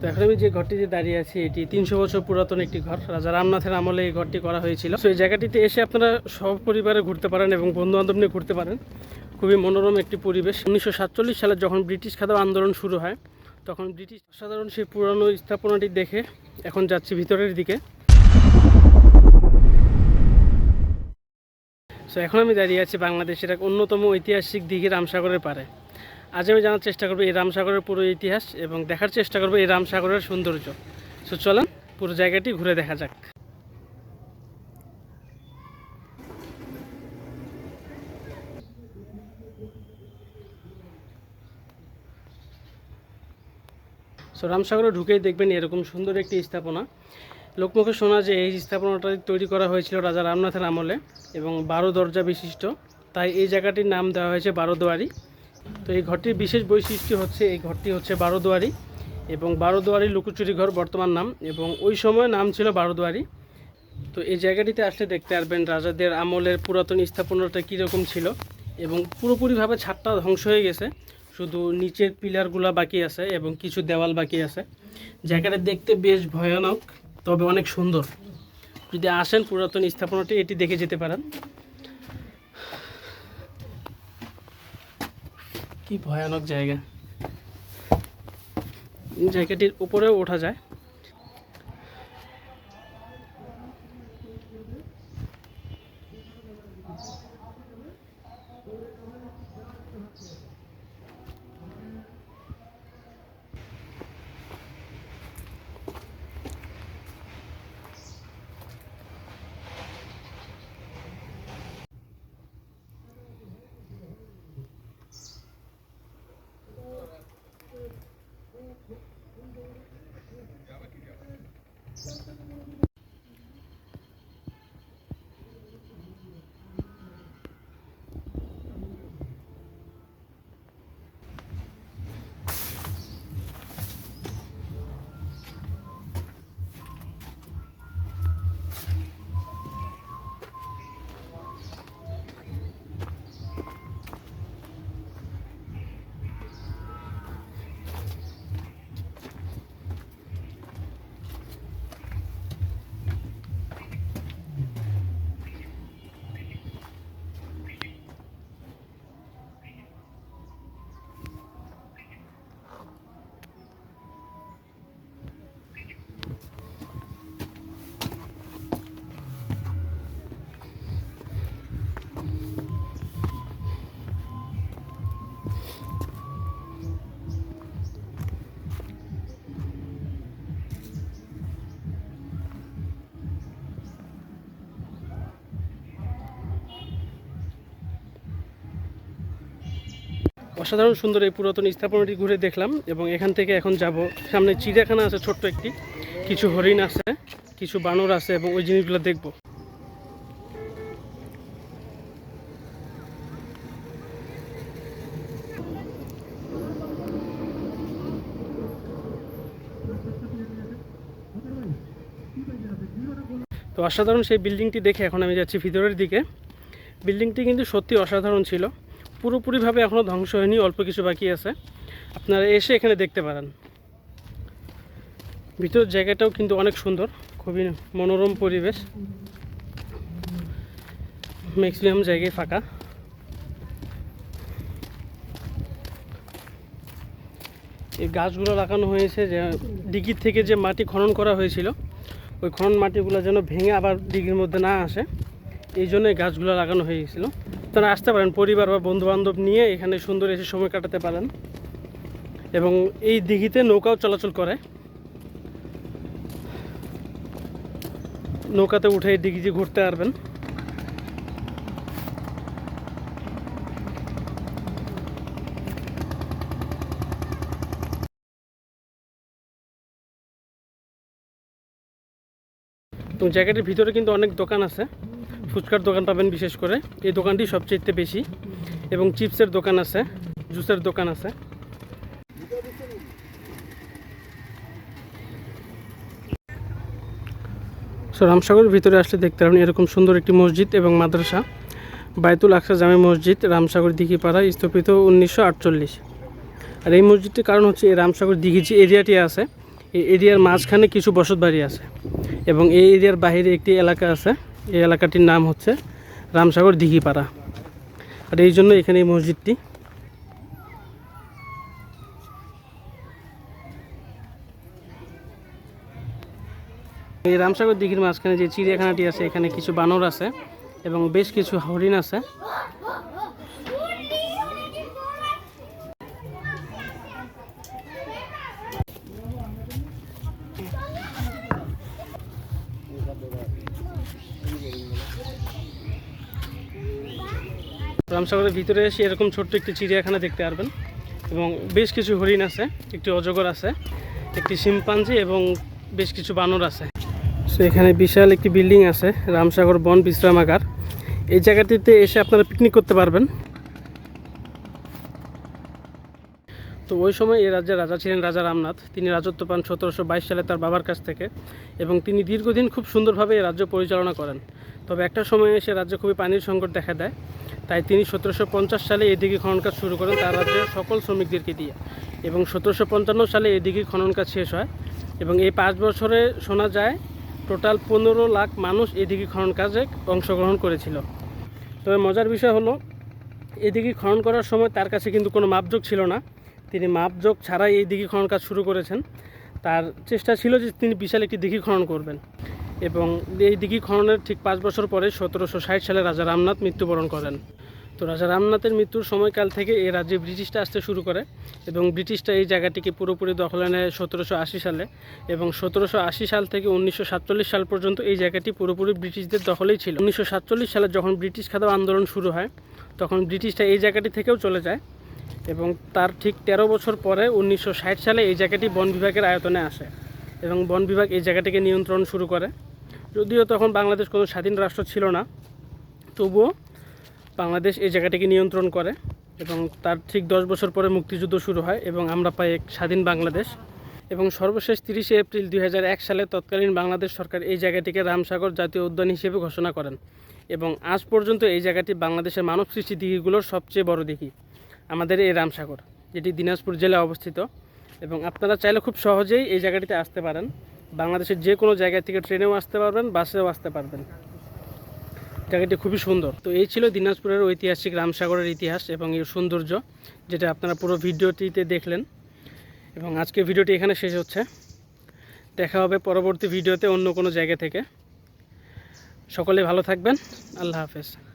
তো এখন আমি যে ঘরটিতে দাঁড়িয়ে আছি, এটি তিনশো বছর পুরাতন একটি ঘর। রাজা রামনাথের আমলে এই ঘরটি করা হয়েছিল। তো এই জায়গাটিতে এসে আপনারা সপরিবারে ঘুরতে পারেন এবং বন্ধু বান্ধব নিয়ে ঘুরতে পারেন। খুবই মনোরম একটি পরিবেশ। উনিশশো সাতচল্লিশ সালে যখন ব্রিটিশ খাদ্য আন্দোলন শুরু হয়, তখন ব্রিটিশ সাধারণ সেই পুরানো স্থাপনাটি দেখে এখন যাচ্ছি ভিতরের দিকে। সো এখন আমি দাঁড়িয়ে আছি বাংলাদেশের এক অন্যতম ঐতিহাসিক দিঘি রামসাগরের পারে আজ আমি জানার চেষ্টা করব এই রামসাগরের পুরো ইতিহাস এবং দেখার চেষ্টা করব এই রামসাগরের সৌন্দর্য। সো চলেন, পুরো জায়গাটি ঘুরে দেখা যাক। সো রামসাগরে ঢুকেই দেখবেন এরকম সুন্দর একটি স্থাপনা। লোকমুখে শোনা যে এই স্থাপনাটা তৈরি করা হয়েছিল রাজা রামনাথের আমলে এবং বারো দরজা বিশিষ্ট। তাই এই জায়গাটির নাম দেওয়া হয়েছে বারোদুয়ারি। তো এই ঘরটির বিশেষ বৈশিষ্ট্য হচ্ছে, এই ঘরটি হচ্ছে বারোদুয়ারি এবং বারোদুয়ারি লুকোচুরি ঘর বর্তমান নাম এবং ওই সময় নাম ছিল বারোদুয়ারি। তো এই জায়গাটিতে আসলে দেখতে পারবেন রাজাদের আমলের পুরাতন স্থাপনাটা কীরকম ছিল এবং পুরোপুরিভাবে ছাদটা ধ্বংস হয়ে গেছে। শুধু নিচের পিলারগুলা বাকি আছে এবং কিছু দেওয়াল বাকি আছে। জায়গাটা দেখতে বেশ ভয়ানক, তবে অনেক সুন্দর। যদি আসেন পুরাতন স্থাপনাটি, এটি দেখে যেতে পারেন। কি ভয়ানক জায়গা। জায়গাটির উপরেও ওঠা যায়। অসাধারণ সুন্দর এই পুরাতন স্থাপনাটি ঘুরে দেখলাম এবং এখান থেকে এখন যাব। সামনে চিড়িয়াখানা আছে, ছোট্ট একটি। কিছু হরিণ আছে, কিছু বানর আছে এবং ওই জিনিসগুলো দেখব। তো অসাধারণ সেই বিল্ডিংটি দেখে এখন আমি যাচ্ছি ভিতরের দিকে। বিল্ডিংটি কিন্তু সত্যি অসাধারণ ছিল। পুরোপুরিভাবে এখনও ধ্বংস হয়নি, অল্প কিছু বাকি আছে। আপনারা এসে এখানে দেখতে পারেন। ভিতরের জায়গাটাও কিন্তু অনেক সুন্দর, খুবই মনোরম পরিবেশ। ম্যাক্সিমাম জায়গায় ফাঁকা। এই গাছগুলো লাগানো হয়েছে যে, ডিগির থেকে যে মাটি খনন করা হয়েছিল, ওই খনন মাটিগুলো যেন ভেঙে আবার ডিগির মধ্যে না আসে, এই জন্য গাছগুলো লাগানো হয়ে গেছিল আপনারা আসতে পারেন পরিবার বা বন্ধু বান্ধব নিয়ে এখানে সুন্দর এসে সময় কাটাতে পারেন। এবং এই দিঘিতে নৌকাও চলাচল করে। নৌকাতে উঠে এই দিঘি ঘুরতে পারবেন তো জায়গাটির ভিতরে কিন্তু অনেক দোকান আছে। ফুচকার দোকান পাবেন বিশেষ করে। এই দোকানটি সবচেয়ে বেশি। এবং চিপসের দোকান আছে, জুসের দোকান আছে। সো রামসাগরের ভিতরে আসলে দেখতে পাবেন এরকম সুন্দর একটি মসজিদ এবং মাদ্রাসা। বায়তুল আকসা জামে মসজিদ, রামসাগর দিঘি দিঘিপাড়া, স্থাপিত উনিশশো আর এই মসজিদটির কারণ হচ্ছে এই রামসাগর দিঘি যে এরিয়াটি আছে, এই এরিয়ার মাঝখানে কিছু বসত বাড়ি আছে। এবং এই এরিয়ার বাহিরে একটি এলাকা আছে। এই এলাকাটির নাম হচ্ছে রামসাগর দিঘিপাড়া। আর এই জন্য এখানে এই মসজিদটি। এই রামসাগর দিঘির মাঝখানে যে চিড়িয়াখানাটি আছে, এখানে কিছু বানর আছে এবং বেশ কিছু হরিণ আছে। রামসাগরের ভিতরে এসে এরকম ছোট্ট একটি চিড়িয়াখানা দেখতে পারবেন। এবং বেশ কিছু হরিণ আছে, একটি অজগর আছে, একটি শিম্পাঞ্জি এবং বেশ কিছু বানর আছে। সো এখানে বিশাল একটি বিল্ডিং আছে, রামসাগর বন বিশ্রামাগার। এই জায়গাটিতে এসে আপনারা পিকনিক করতে পারবেন। তো ওই সময় এই রাজ্যের রাজা ছিলেন রাজা রামনাথ। তিনি রাজত্ব পান সতেরোশো বাইশ সালে তার বাবার কাছ থেকে এবং তিনি দীর্ঘদিন খুব সুন্দরভাবে এই রাজ্য পরিচালনা করেন। তবে একটা সময়ে এসে রাজ্যে খুবই পানির সংকট দেখা দেয়। তাই তিনি সতেরোশো পঞ্চাশ সালে এই দিঘি খনন কাজ শুরু করেন তার রাজ্যের সকল শ্রমিকদেরকে দিয়ে এবং সতেরোশো পঞ্চান্ন সালে এই দিঘি খনন কাজ শেষ হয় এবং এই পাঁচ বছরে শোনা যায় টোটাল পনেরো লাখ মানুষ এই দিঘি খনন কাজে অংশগ্রহণ করেছিল। তবে মজার বিষয় হলো এদিকে খনন করার সময় তার কাছে কিন্তু কোনো মাপযোগ ছিল না। তিনি মাপযোগ ছাড়াই এই দিঘি খনন কাজ শুরু করেছেন। তার চেষ্টা ছিল যে তিনি বিশাল একটি দিঘি খনন করবেন এবং এই দিঘি খননের ঠিক পাঁচ বছর পরে সতেরোশো ষাট সালে রাজা রামনাথ মৃত্যুবরণ করেন। তো রাজা রামনাথের মৃত্যুর সময়কাল থেকে এই রাজ্যে ব্রিটিশটা আসতে শুরু করে এবং ব্রিটিশটা এই জায়গাটিকে পুরোপুরি দখলে নেয় সতেরোশো আশি সালে এবং সতেরোশো আশি সাল থেকে উনিশশো সাতচল্লিশ সাল পর্যন্ত এই জায়গাটি পুরোপুরি ব্রিটিশদের দখলেই ছিল। উনিশশো সাতচল্লিশ সালে যখন ব্রিটিশ খাদাও আন্দোলন শুরু হয়, তখন ব্রিটিশটা এই জায়গাটি থেকেও চলে যায়। এবং তার ঠিক তেরো বছর পরে উনিশশো ষাট সালে এই জায়গাটি বন বিভাগের আয়তনে আসে এবং বন বিভাগ এই জায়গাটিকে নিয়ন্ত্রণ শুরু করে। যদিও তখন বাংলাদেশ কোনো স্বাধীন রাষ্ট্র ছিল না, তবুও বাংলাদেশ এই জায়গাটিকে নিয়ন্ত্রণ করে এবং তার ঠিক দশ বছর পরে মুক্তিযুদ্ধ শুরু হয় এবং আমরা পাই এক স্বাধীন বাংলাদেশ। এবং সর্বশেষ তিরিশে এপ্রিল দুই হাজার এক সালে তৎকালীন বাংলাদেশ সরকার এই জায়গাটিকে রামসাগর জাতীয় উদ্যান হিসেবে ঘোষণা করেন এবং আজ পর্যন্ত এই জায়গাটি বাংলাদেশের মানব সৃষ্টি দিঘিগুলোর সবচেয়ে বড় দিঘি। আমাদের এই রামসাগর, যেটি দিনাজপুর জেলায় অবস্থিত। এবং আপনারা চাইলে খুব সহজেই এই জায়গাটিতে আসতে পারেন। বাংলাদেশের যে কোনো জায়গা থেকে ট্রেনেও আসতে পারবেন, বাসেও আসতে পারবেন। জায়গাটি খুবই সুন্দর। তো এই ছিল দিনাজপুরের ঐতিহাসিক রামসাগরের ইতিহাস এবং এর সৌন্দর্য, যেটা আপনারা পুরো ভিডিওটিতে দেখলেন। এবং আজকে ভিডিওটি এখানে শেষ হচ্ছে। দেখা হবে পরবর্তী ভিডিওতে অন্য কোনো জায়গা থেকে। সকলে ভালো থাকবেন। আল্লাহ হাফেজ।